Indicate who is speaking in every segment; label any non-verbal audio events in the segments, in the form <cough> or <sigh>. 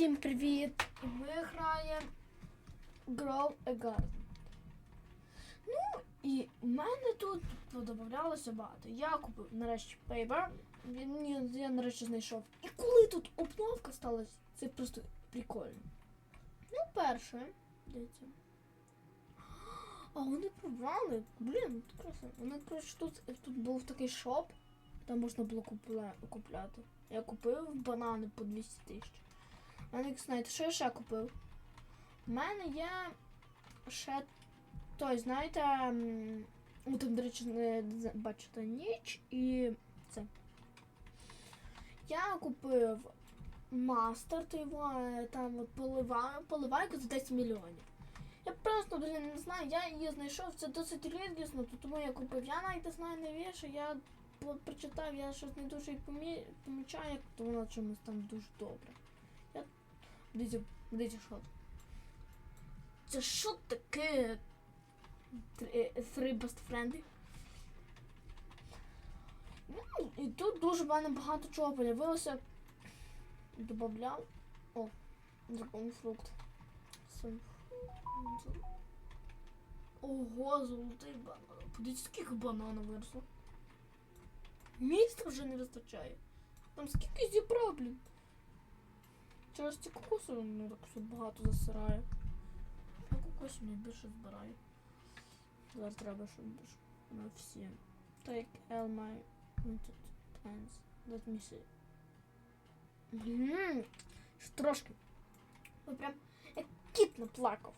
Speaker 1: Всім привіт! І ми граємо Grow a Garden. Ну, і в мене тут додавалося багато. Я купив нарешті Paper. Він я нарешті знайшов. І коли тут обновка сталася, це просто прикольно. Ну, перше, дивіться. А вони прибрали. Блін, це красиво. Вони, коротше, тут, тут був такий шоп, там можна було купля- купляти. Я купив банани по 200 тисяч. Не знаєте, що я ще купив? У мене є ще той, знаєте, ну там, до речі, не бачите, ніч і це. Я купив мастер, то його е, там полива, поливайку за 10 мільйонів. Я просто, блін, не знаю, я її знайшов, це досить рідкісно, то тому я купив. Я навіть не знаю я прочитав, я щось не дуже помічаю, як то вона чомусь там дуже добре. Дивіться, дивіться, що. це. Що таке? Три-? Ну, і тут дуже мене багато чого появилося. Добавляв. О, дракон фрукт. Ого, золотий банан. Подивіться, скільки бананів виросло. Місця вже не вистачає. Там скільки зібрав, блін. Через ці кокоси ну, так все багато засирає. Я кокосів найбільше збираю. Зараз треба, щоб на всі. Take all my wanted plans. Let me see. Ще Трошки. Ой, прям як кіт наплакав.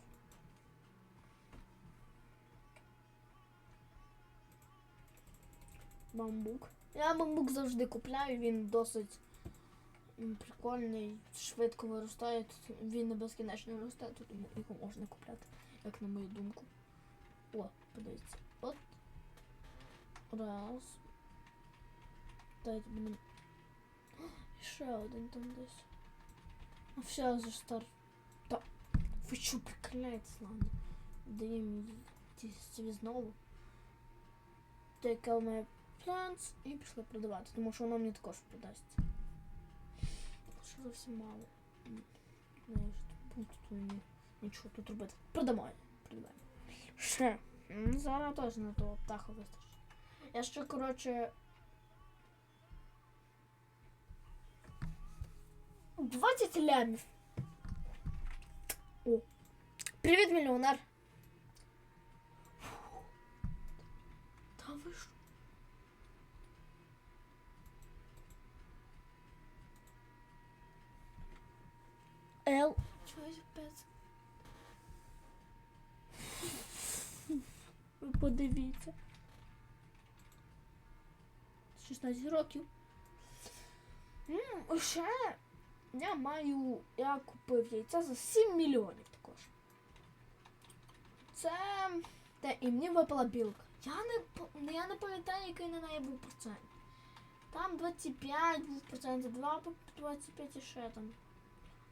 Speaker 1: Бамбук. Я бамбук завжди купляю, він досить м, прикольний, швидко виростає. Тут Він не безкінечно росте, тут його можна купляти, як на мою думку. О, подивіться. От. Раз. Дайте мені. <gasps> Ще один там десь. А все вже стар. Та. Ви що прикляєтесь, ладно. Даємо собі знову. Take all my plants і пішли продавати, тому що воно мені також продасть. Що зовсім мало. М, Ну, я ж тут, тут ні, нічого тут робити. Продамо. Продамо. Ще. М, Зараз теж на того птаха вистачить. Я ще, коротше. 20 лямів. О. Привіт, мільйонер. Та ви що? Подивіться. 16 років. М, ще я маю. Я купив яйця за 7 мільйонів також. Це. Те, і мені випала білка. Я не, я не пам'ятаю, який на неї був процент. Там 25 був процент, 2 по 25 і ще там.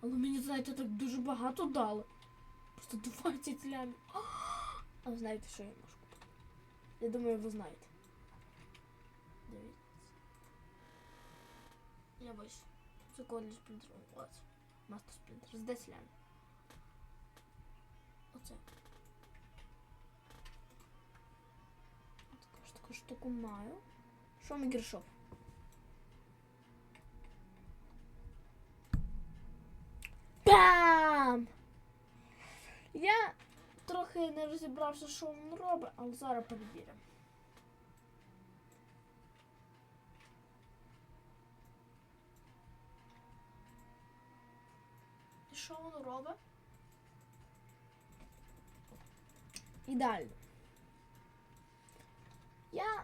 Speaker 1: Але мені, знаєте, так дуже багато дали. Просто 20 лямів. А ви знаєте, що я можу? Я думаю, ви знаєте. Дивіться. Я ось. Це колі сплінтер. Ось. Мастер сплінтер. З 10 лямів. Оце. Таку ж таку штуку маю. Що мікрошоп? Бам! Я трохи не розібрався, що він робить, але зараз перевіримо. І що воно робить? Ідеально. Я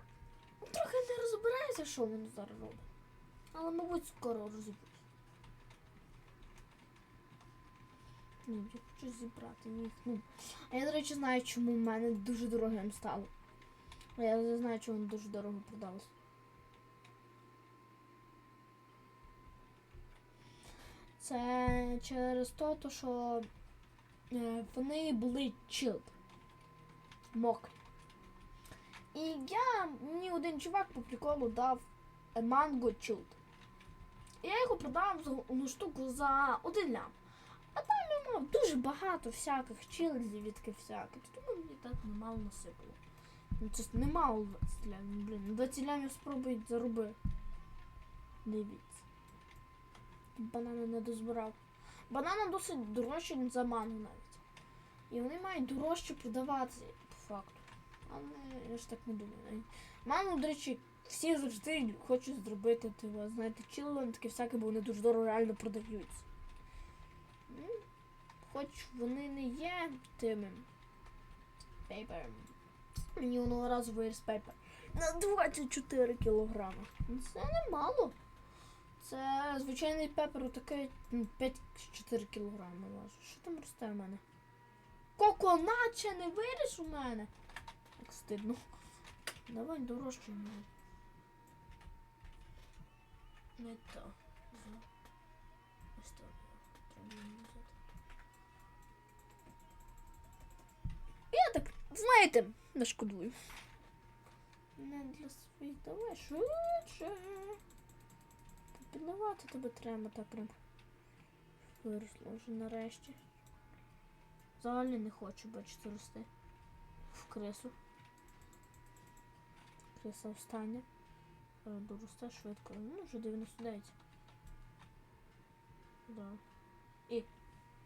Speaker 1: трохи не розбираюся, що воно зараз робить. Але, мабуть, скоро розіб'юсь. Ні, я хочу зібрати їх. Ну. А я, до речі, знаю, чому в мене дуже дорогим стало. А я знаю, чому воно дуже дорого продалось. Це через те, що е, вони були chilled. Мокрі. І я, мені один чувак по приколу дав манго chilled. я його продав за штуку за один лям. Мав дуже багато всяких чилзів, відки всяких. Тому мені так немало насипало. Ну це немало 20 лямів, блін. 20 лямів спробують зароби. Дивіться. Банани не дозбирав. Банани досить дорожчі за мангу навіть. І вони мають дорожче продаватися, по факту. Але я ж так не думаю. Мангу, до речі, всі завжди хочуть зробити, типу, знаєте, таке всяке, бо вони дуже дорого реально продаються. Хоч вони не є тими пейперами. Мені одного разу виріс пейпер на 24 кілограми. Це немало. Це звичайний пепер таке 5-4 кілограми важить. Що там росте в мене? Коконат ще не виріс у мене. Як стидно. Давай дорожче. Не то. Знаєте, не. Не для своїх давай швидше. Підливати тебе треба так прям. Виросло вже нарешті. Взагалі не хочу бачити рости. В крису. Криса встане. Доросте швидко. Ну, вже 99. Да. І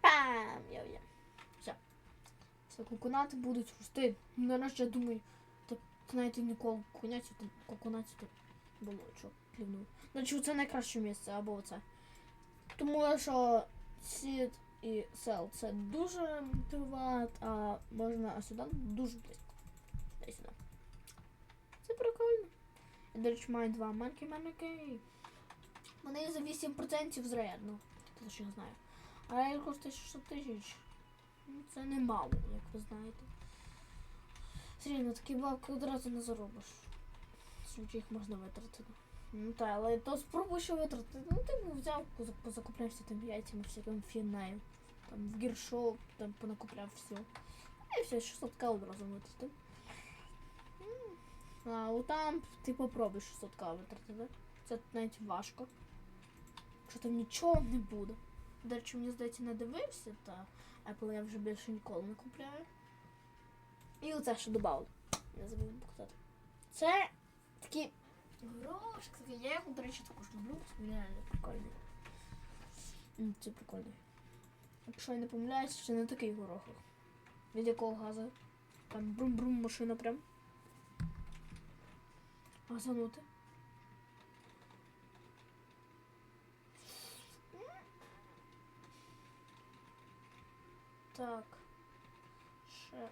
Speaker 1: пам! Я-я. Все, коконати будуть рости. Ну, Нарешті я думаю, так знаєте, ніколи коняці, то коконаті то було що плівнув. Значить, це найкраще місце або оце. Тому що сід і сел це дуже приват, а можна а сюди дуже близько. Дай сюди. Це прикольно. Я, до речі, маю два манки манки. Вони за 8% з рейерну. Це що я знаю. А рейер коштує 600 тисяч. Ну, це немало, як ви знаєте. Все рівно такі бабки одразу не заробиш. Швидше їх можна витратити. Ну так, але то спробуй ще витратити. Ну ти б взяв, позакуплявся там яйцями, всяким фінею. Там в гіршоп, там понакупляв все. І все, 600 к одразу витратив. А от там ти попробуй 600 к витратити. Це навіть важко. Якщо там нічого не буде. До речі, мені здається, не дивився, та Apple я вже більше ніколи не купляю. І оце ще додав. Не забув показати. Це такі горошки, такі. Я його, до речі, також люблю. Він реально прикольний. Це прикольний. Якщо я не помиляюсь, це не такий горохок. Від якого газу? Там брум-брум машина прям. Газанути. Так. Ще.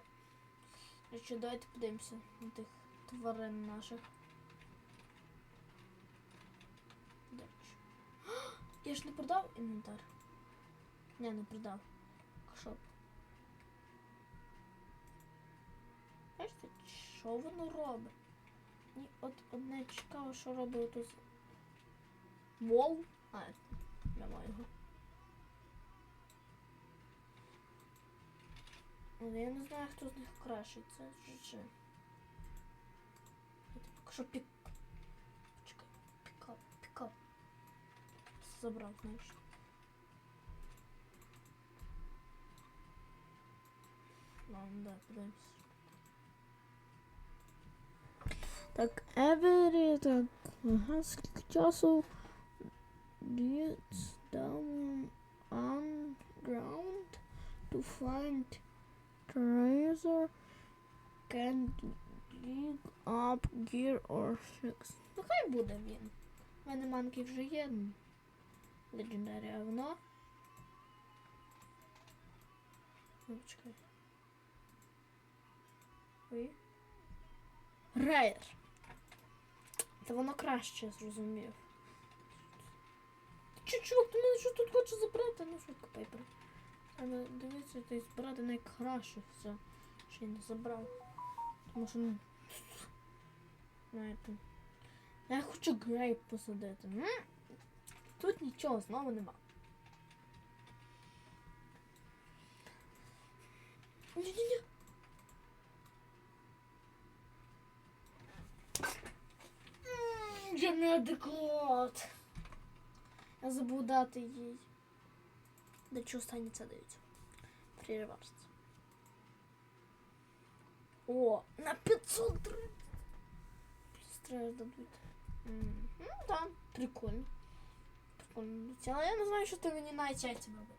Speaker 1: Речі, давайте подивимося на тих тварин наших. <gasps> Я ж не продав інвентар. Не, не продав. Що? Бачите, що воно робить? Ні, от одне цікаво, що робить тут. Вол? А, нема його. Але я не знаю, хто з них кращий. Це GG. Я поки що пік. Чекай, пікап, пікап. Забрав, знаєш. Ладно, да, подивимось. Так, Евері, так, ага, скільки часу? Dudes down on ground to find treasure can dig up gear or fix. Ну хай буде він. У мене манки вже є. Легендарі, воно. Ну, чекай. Ой. Рейер. Та воно краще зрозумів. Чувак, ти мене що тут хоче забрати? Ну швидко пейпер. Але дивіться, ти збирати найкраще все. Ще й не забрав. Тому що ну. Знаєте. Я хочу грейп посадити. М? Тут нічого знову нема. Ні-ні-ні. Я неадекват. Я забув дати їй. До чого останні це дають. Прервався. О, на 530. Плюс треба дадуть. М, Ну, так, прикольно. Прикольно. Але я не знаю, що ти мені на яйця робити.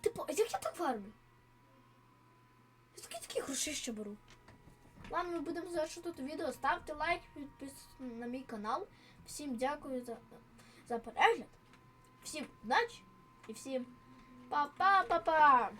Speaker 1: Типу, а як я так фармлю? Я такі такі гроші ще беру. Ладно, ми будемо завершити тут відео. Ставте лайк, підписуйтесь на мій канал. Всім дякую за, за перегляд. Всім удачі і всім па-па-па-па!